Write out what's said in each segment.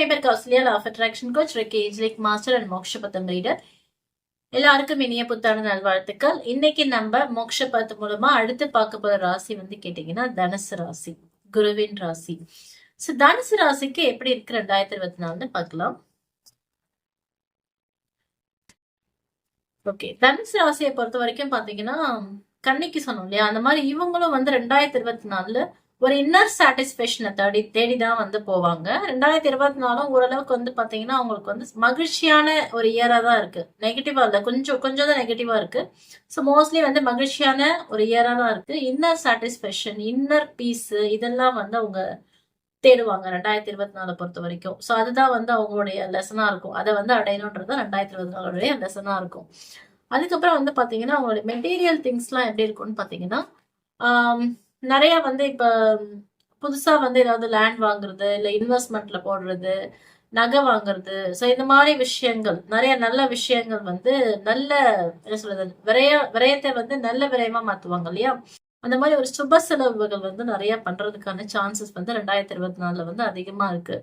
என் பேர் Kausalya of attraction coach reiki like master and Moksha Patam reader எல்லாருக்கும் இனிய புத்தாண்டு நல்வாழ்த்துக்கள். இன்னைக்கு நம்ம மோக்ஷ பத்து மூலமா அடுத்து பார்க்க போற ராசி வந்து கேட்டீங்கன்னா தனுசு ராசி குருவின் ராசி. ஸோ தனுசு ராசிக்கு எப்படி இருக்கு ரெண்டாயிரத்தி இருபத்தி நாலுன்னு பார்க்கலாம். ஓகே தனுசு ராசியை பொறுத்த வரைக்கும் பாத்தீங்கன்னா கன்னிக்கு சொன்னோம் இல்லையா? அந்த மாதிரி இவங்களும் வந்து ரெண்டாயிரத்தி இருபத்தி நாலுல ஒரு இன்னர் சாட்டிஸ்ஃபேக்ஷனை தேடி தேடி தான் வந்து போவாங்க. ரெண்டாயிரத்தி இருபத்தி நாலும் ஓரளவுக்கு வந்து பார்த்தீங்கன்னா அவங்களுக்கு வந்து மகிழ்ச்சியான ஒரு இயராக தான் இருக்கு. நெகட்டிவா இல்லை கொஞ்சம் கொஞ்சம் தான் நெகட்டிவா இருக்கு. ஸோ மோஸ்ட்லி வந்து மகிழ்ச்சியான ஒரு இயராக தான் இருக்கு. இன்னர் சாட்டிஸ்ஃபேக்ஷன் இன்னர் பீஸ் இதெல்லாம் வந்து அவங்க தேடுவாங்க ரெண்டாயிரத்தி இருபத்தி நாலு பொறுத்த வரைக்கும். ஸோ அதுதான் வந்து அவங்களுடைய லெசனாக இருக்கும். அதை வந்து அடையணுன்றது ரெண்டாயிரத்தி இருபத்தி நாலுடைய லெசனாக இருக்கும். அதுக்கப்புறம் வந்து பார்த்தீங்கன்னா அவங்களுடைய மெட்டீரியல் திங்ஸ்லாம் எப்படி இருக்கும்னு பார்த்தீங்கன்னா நிறைய வந்து இப்போ புதுசா வந்து ஏதாவது லேண்ட் வாங்குறது இல்லை இன்வெஸ்ட்மெண்ட்ல போடுறது நகை வாங்குறது. ஸோ இந்த மாதிரி விஷயங்கள் நிறைய நல்ல விஷயங்கள் வந்து நல்ல என்ன சொல்றது விரைய விரயத்தை வந்து நல்ல விரயமா மாத்துவாங்க இல்லையா? அந்த மாதிரி ஒரு சுப செலவுகள் வந்து நிறைய பண்றதுக்கான சான்சஸ் வந்து ரெண்டாயிரத்தி இருபத்தி நாலுல வந்து அதிகமா இருக்கு.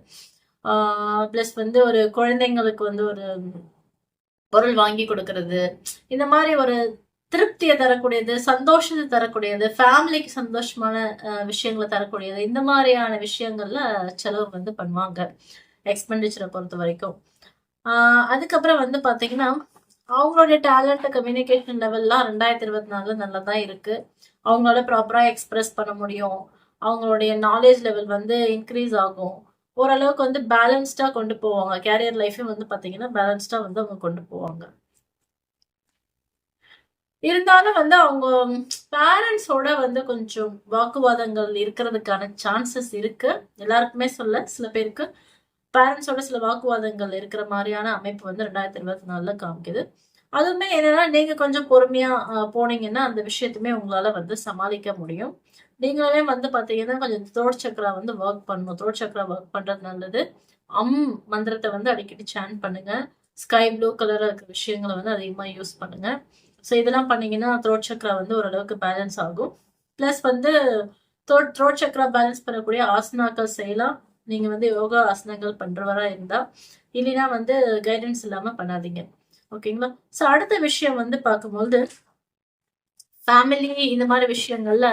பிளஸ் வந்து ஒரு குழந்தைங்களுக்கு வந்து ஒரு பொருள் வாங்கி கொடுக்கறது. இந்த மாதிரி ஒரு திருப்தியை தரக்கூடியது சந்தோஷத்தை தரக்கூடியது ஃபேமிலிக்கு சந்தோஷமான விஷயங்களை தரக்கூடியது இந்த மாதிரியான விஷயங்கள்ல செலவு வந்து பண்ணுவாங்க. எக்ஸ்பெண்டிச்சரை பொறுத்த வரைக்கும். அதுக்கப்புறம் வந்து பார்த்தீங்கன்னா அவங்களுடைய டேலண்ட் கம்யூனிகேஷன் லெவல்லாம் ரெண்டாயிரத்தி இருபத்தி நாலுல நல்லா தான் இருக்கு. அவங்களால ப்ராப்பரா எக்ஸ்பிரஸ் பண்ண முடியும். அவங்களுடைய நாலேஜ் லெவல் வந்து இன்க்ரீஸ் ஆகும். ஓரளவுக்கு வந்து பேலன்ஸ்டா கொண்டு போவாங்க. கேரியர் லைஃபே வந்து பார்த்தீங்கன்னா பேலன்ஸ்டா வந்து அவங்க கொண்டு போவாங்க. இருந்தாலும் வந்து அவங்க பேரண்ட்ஸோட வந்து கொஞ்சம் வாக்குவாதங்கள் இருக்கிறதுக்கான சான்சஸ் இருக்கு. எல்லாருக்குமே சொல்ல சில பேருக்கு பேரண்ட்ஸோட சில வாக்குவாதங்கள் இருக்கிற மாதிரியான அமைப்பு வந்து ரெண்டாயிரத்தி இருபத்தி நாலுல காமிக்குது. அதுவுமே என்னன்னா நீங்க கொஞ்சம் பொறுமையா போனீங்கன்னா அந்த விஷயத்துமே உங்களால வந்து சமாளிக்க முடியும். நீங்களுமே வந்து பாத்தீங்கன்னா கொஞ்சம் த்ரோட் சக்கரா வந்து ஒர்க் பண்ணணும். த்ரோட் சக்கரா ஒர்க் பண்றது நல்லது. அம் மந்திரத்தை வந்து அடிக்கடி சேன் பண்ணுங்க. ஸ்கை ப்ளூ கலர் இருக்கிற விஷயங்களை வந்து அதிகமாக யூஸ் பண்ணுங்க. ஸோ இதெல்லாம் பண்ணீங்கன்னா த்ரோட் சக்ரா வந்து ஓரளவுக்கு பேலன்ஸ் ஆகும். ப்ளஸ் வந்து த்ரோட் த்ரோட் சக்ரா பேலன்ஸ் பண்ணக்கூடிய ஆசனாக்கள் செய்யலாம். நீங்கள் வந்து யோகா ஆசனங்கள் பண்ணுறவரா இருந்தால் இல்லைன்னா வந்து கைடன்ஸ் இல்லாமல் பண்ணாதீங்க. ஓகேங்களா ஸோ அடுத்த விஷயம் வந்து பார்க்கும்போது ஃபேமிலி இந்த மாதிரி விஷயங்கள்ல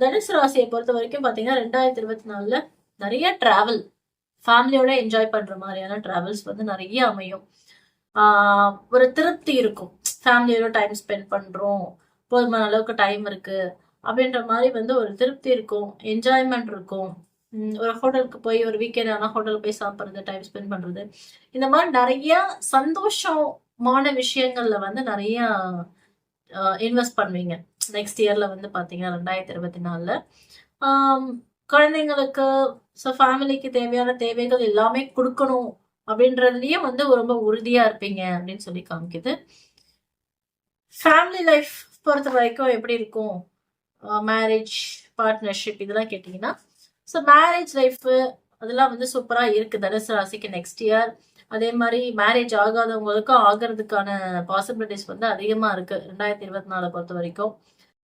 தனுசு ராசியை பொறுத்த வரைக்கும் பார்த்தீங்கன்னா ரெண்டாயிரத்தி இருபத்தி நாலில் நிறைய ட்ராவல் ஃபேமிலியோட என்ஜாய் பண்ணுற மாதிரியான ட்ராவல்ஸ் வந்து நிறைய அமையும். ஒரு திருப்தி இருக்கும். ஃபேமிலியோட டைம் ஸ்பெண்ட் பண்ணுறோம் போதுமான அளவுக்கு டைம் இருக்குது அப்படின்ற மாதிரி வந்து ஒரு திருப்தி இருக்கும். என்ஜாய்மெண்ட் இருக்கும். ஒரு ஹோட்டலுக்கு போய் ஒரு வீக்கெண்ட் ஆனால் ஹோட்டலுக்கு போய் சாப்பிட்றது டைம் ஸ்பெண்ட் பண்ணுறது இந்த மாதிரி நிறைய சந்தோஷமான விஷயங்கள்ல வந்து நிறைய இன்வெஸ்ட் பண்ணுவீங்க. நெக்ஸ்ட் இயர்ல வந்து பார்த்தீங்கன்னா ரெண்டாயிரத்தி இருபத்தி நாலில். குழந்தைங்களுக்கு ஸோ ஃபேமிலிக்கு தேவையான தேவைகள் எல்லாமே கொடுக்கணும் அப்படின்றதுலயும் வந்து ரொம்ப உறுதியா இருப்பீங்க அப்படின்னு சொல்லி காமிக்குது. ஃபேமிலி லைஃப் பொறுத்த வரைக்கும் எப்படி இருக்கும்? மேரேஜ் பார்ட்னர்ஷிப் இதெல்லாம் கேட்டிங்கன்னா ஸோ மேரேஜ் லைஃப்பு அதெல்லாம் வந்து சூப்பராக இருக்குது தனுசு ராசிக்கு நெக்ஸ்ட் இயர் அதே மாதிரி மேரேஜ் ஆகாதவங்களுக்கும் ஆகிறதுக்கான பாசிபிலிட்டிஸ் வந்து அதிகமாக இருக்குது ரெண்டாயிரத்தி இருபத்தி நாலு பொறுத்த வரைக்கும்.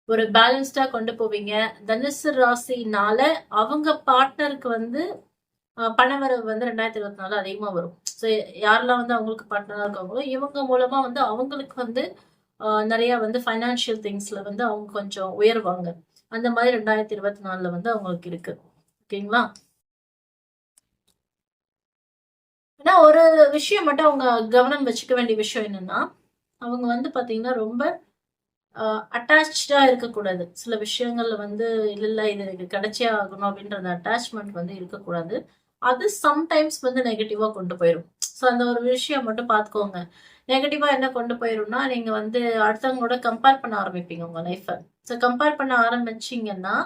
ஒரு பேலன்ஸ்டாக கொண்டு போவீங்க. தனுசு ராசினால அவங்க பார்ட்னருக்கு வந்து பணவரவு வந்து ரெண்டாயிரத்தி இருபத்தி நாலு அதிகமாக வரும். ஸோ யாரெல்லாம் வந்து அவங்களுக்கு பார்ட்னராக இருக்காங்களோ இவங்க மூலமாக வந்து அவங்களுக்கு வந்து நிறைய வந்து ஃபைனான்சியல் திங்ஸ்ல வந்து அவங்க கொஞ்சம் உயர்வாங்க. அந்த மாதிரி ரெண்டாயிரத்தி இருபத்தி நாலுல வந்து அவங்களுக்கு இருக்கு. ஓகேங்களா? ஆனா ஒரு விஷயம் மட்டும் அவங்க கவனம் வச்சுக்க வேண்டிய விஷயம் என்னன்னா அவங்க வந்து பாத்தீங்கன்னா ரொம்ப அட்டாச்சா இருக்கக்கூடாது. சில விஷயங்கள்ல வந்து இல்ல இல்ல இது எனக்கு கிடைச்சே ஆகணும் அப்படின்றது அட்டாச்மெண்ட் வந்து இருக்கக்கூடாது. அது சம்டைம்ஸ் வந்து நெகட்டிவா கொண்டு போயிடும் ஸோ அந்த ஒரு விஷயம் மட்டும் பார்த்துக்கோங்க நெகட்டிவாக என்ன கொண்டு போயிரும்னா நீங்கள் வந்து அடுத்தவங்களோட கம்பேர் பண்ண ஆரம்பிப்பீங்க உங்கள் லைஃப்பை ஸோ கம்பேர் பண்ண ஆரம்பிச்சிங்கன்னா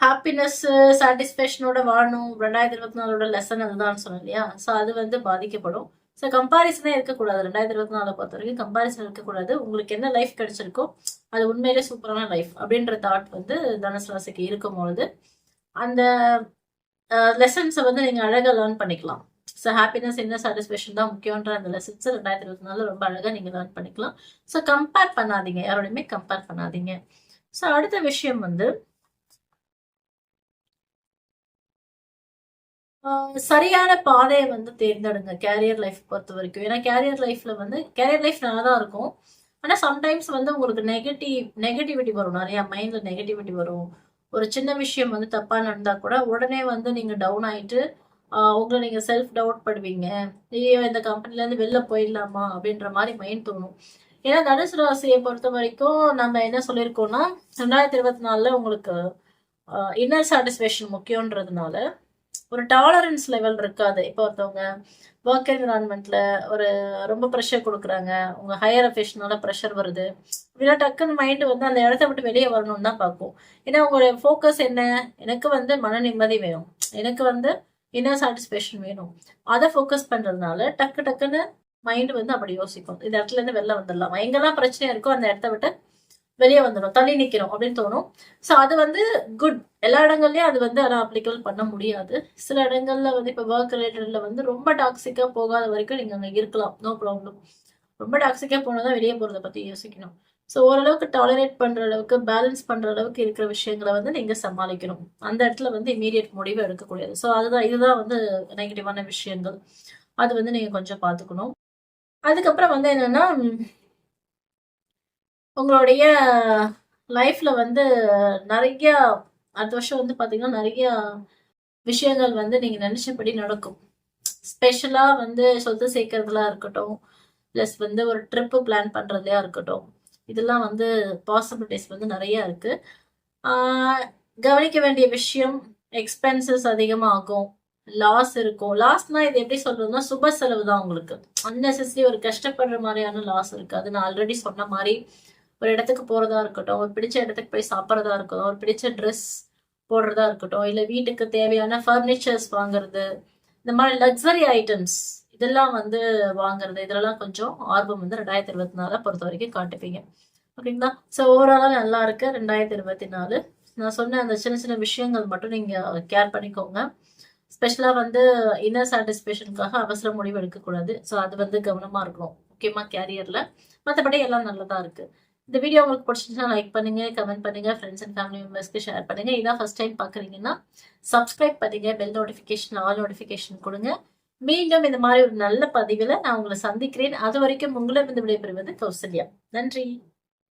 ஹாப்பினஸ் சாட்டிஸ்பேக்ஷனோட வாழணும் ரெண்டாயிரத்தி இருபத்தி நாலோட லெசன் அதுதான் சொன்னேன் இல்லையா? ஸோ அது வந்து பாதிக்கப்படும். ஸோ கம்பாரிசனே இருக்கக்கூடாது. ரெண்டாயிரத்தி இருபத்தி நாலு பொறுத்த வரைக்கும் கம்பாரிசன் இருக்கக்கூடாது. உங்களுக்கு என்ன லைஃப் கிடைச்சிருக்கோ அது உண்மையிலே சூப்பரான லைஃப் அப்படின்ற தாட் வந்து தனுசு ராசிக்கு இருக்கும் பொழுது அந்த லெசன்ஸை வந்து நீங்கள் அழகாக லேர்ன் பண்ணிக்கலாம். ஸோ ஹாப்பினஸ் என்ன சாட்டிஸ்ஃபேக்ஷன் தான் முக்கியன்ற அந்த லெசன்ஸ் ரெண்டாயிரத்தி இருபத்தி நாலு ரொம்ப அழகாக நீங்கள் லேர்ன் பண்ணிக்கலாம். ஸோ கம்பேர் பண்ணாதீங்க. யாரோடையுமே கம்பேர் பண்ணாதீங்க. ஸோ அடுத்த விஷயம் வந்து சரியான பாதையை வந்து தேர்ந்தெடுங்க கேரியர் லைஃப் பொறுத்த வரைக்கும் ஏன்னா கேரியர் லைஃப்ல வந்து கேரியர் லைஃப் நல்லா தான் இருக்கும். ஆனால் சம்டைம்ஸ் வந்து உங்களுக்கு நெகட்டிவ் நெகட்டிவிட்டி வரும். நிறையா மைண்டில் நெகட்டிவிட்டி வரும். ஒரு சின்ன விஷயம் வந்து தப்பாக நடந்தால் கூட உடனே வந்து நீங்கள் டவுன் ஆயிட்டு உங்களை நீங்கள் செல்ஃப் டவுட் பண்ணுவீங்க. ஐயோ இந்த கம்பெனிலேருந்து வெளில போயிடலாமா? அப்படின்ற மாதிரி மைண்ட் தோணும். ஏன்னா தனுசு ராசியை பொறுத்த வரைக்கும் நம்ம என்ன சொல்லியிருக்கோம்னா ரெண்டாயிரத்தி இருபத்தி நாலில் உங்களுக்கு இன்னர் சாட்டிஸ்ஃபேக்ஷன் முக்கியன்றதுனால ஒரு டாலரன்ஸ் லெவல் இருக்காது. இப்போ ஒருத்தவங்க ஒர்க் என்விரான்மெண்ட்ல ஒரு ரொம்ப ப்ரெஷர் கொடுக்குறாங்க. உங்க ஹையர் அஃபேஷனால ப்ரெஷர் வருது. அப்படின்னா டக்குன்னு மைண்டு வந்து அந்த இடத்த விட்டு வெளியே வரணும்னு தான் பார்க்கும். ஏன்னா உங்களுடைய ஃபோக்கஸ் என்ன? எனக்கு வந்து மன நிம்மதி வேணும். எனக்கு வந்து இன்னர் சாட்டிஸ்ஃபேக்ஷன் வேணும். அதை ஃபோக்கஸ் பண்ணுறதுனால டக்கு டக்குன்னு மைண்ட் வந்து அப்படி யோசிக்கும். இந்த இடத்துல இருந்து வெளில வந்துடலாம். எங்கெல்லாம் பிரச்சனையாக இருக்கோ அந்த இடத்த விட்டு வெளியே வந்துடும் தள்ளி நிற்கிறோம் அப்படின்னு தோணும். ஸோ அது வந்து குட் எல்லா இடங்கள்லயும் அது வந்து ஆனால் அப்ளிகபிள் பண்ண முடியாது. சில இடங்கள்ல வந்து இப்போ ஒர்க் ரிலேட்டட்ல வந்து ரொம்ப டாக்ஸிக்காக போகாத வரைக்கும் நீங்கள் அங்கே இருக்கலாம். நோ ப்ராப்ளம் ரொம்ப டாக்ஸிக்காக போனால் தான் வெளியே போகிறத பற்றி யோசிக்கணும். ஸோ ஓரளவுக்கு டாலரேட் பண்ணுற அளவுக்கு பேலன்ஸ் பண்ணுற அளவுக்கு இருக்கிற விஷயங்களை வந்து நீங்கள் சமாளிக்கணும். அந்த இடத்துல வந்து இமீடியட் முடிவு எடுக்கக்கூடியது. ஸோ அதுதான் இதுதான் வந்து நெகட்டிவான விஷயங்கள். அது வந்து நீங்கள் கொஞ்சம் பார்த்துக்கணும். அதுக்கப்புறம் வந்து என்னென்னா உங்களுடைய லைஃப்பில் வந்து நிறைய அடுத்த வருஷம் வந்து பார்த்தீங்கன்னா நிறைய விஷயங்கள் வந்து நீங்கள் நினச்சபடி நடக்கும். ஸ்பெஷலாக வந்து சொத்து சேர்க்கறதுலாம் இருக்கட்டும் ப்ளஸ் வந்து ஒரு ட்ரிப்பு பிளான் பண்ணுறதையாக இருக்கட்டும். இதெல்லாம் வந்து பாசிபிலிட்டிஸ் வந்து நிறைய இருக்கு. கவனிக்க வேண்டிய விஷயம் எக்ஸ்பென்சஸ் அதிகமாகும் லாஸ் இருக்கும். லாஸ்னா இது எப்படி சொல்றதுன்னா சுப செலவு தான் உங்களுக்கு. அன்னெசரி ஒரு கஷ்டப்படுற மாதிரியான லாஸ் இருக்கு. அது நான் ஆல்ரெடி சொன்ன மாதிரி ஒரு இடத்துக்கு போறதா இருக்கட்டும் ஒரு பிடிச்ச இடத்துக்கு போய் சாப்பிட்றதா இருக்கட்டும் ஒரு பிடிச்ச ட்ரெஸ் போடுறதா இருக்கட்டும் இல்ல வீட்டுக்கு தேவையான ஃபர்னிச்சர்ஸ் வாங்குறது இந்த மாதிரி லக்ஸரி ஐட்டம்ஸ் இதெல்லாம் வந்து வாங்குறது இதெல்லாம் கொஞ்சம் ஆர்வம் வந்து ரெண்டாயிரத்தி இருபத்தி நாலை பொறுத்த வரைக்கும் காட்டுப்பீங்க ஓகேங்களா ஸோ ஓவராலாக நல்லா இருக்கு. ரெண்டாயிரத்தி இருபத்தி நாலு. நான் சொன்ன அந்த சின்ன சின்ன விஷயங்கள் மட்டும் நீங்கள் கேர் பண்ணிக்கோங்க. ஸ்பெஷலாக வந்து இன்னர் சாட்டிஸ்ஃபேஷனுக்காக அவசர முடிவு எடுக்கக்கூடாது. ஸோ அது வந்து கவனமாக இருக்கணும். முக்கியமாக கேரியரில் மற்றபடி எல்லாம் நல்லதாக இருக்குது இந்த வீடியோ உங்களுக்கு பிடிச்சிருந்துச்சுன்னா லைக் பண்ணுங்க கமெண்ட் பண்ணுங்க ஃப்ரெண்ட்ஸ் அண்ட் ஃபேமிலி மெம்பர்ஸ்க்கு ஷேர் பண்ணுங்க. இதான் ஃபர்ஸ்ட் டைம் பார்க்குறீங்கன்னா சப்ஸ்கிரைப் பண்ணுங்க பெல் நோட்டிஃபிகேஷன் ஆல் நோட்டிஃபிகேஷன் கொடுங்க. மீண்டும் இந்த மாதிரி ஒரு நல்ல பதிவில் நான் உங்களை சந்திக்கிறேன். அது வரைக்கும் உங்களை வந்து விடைபெறுவது கௌசல்யா. நன்றி.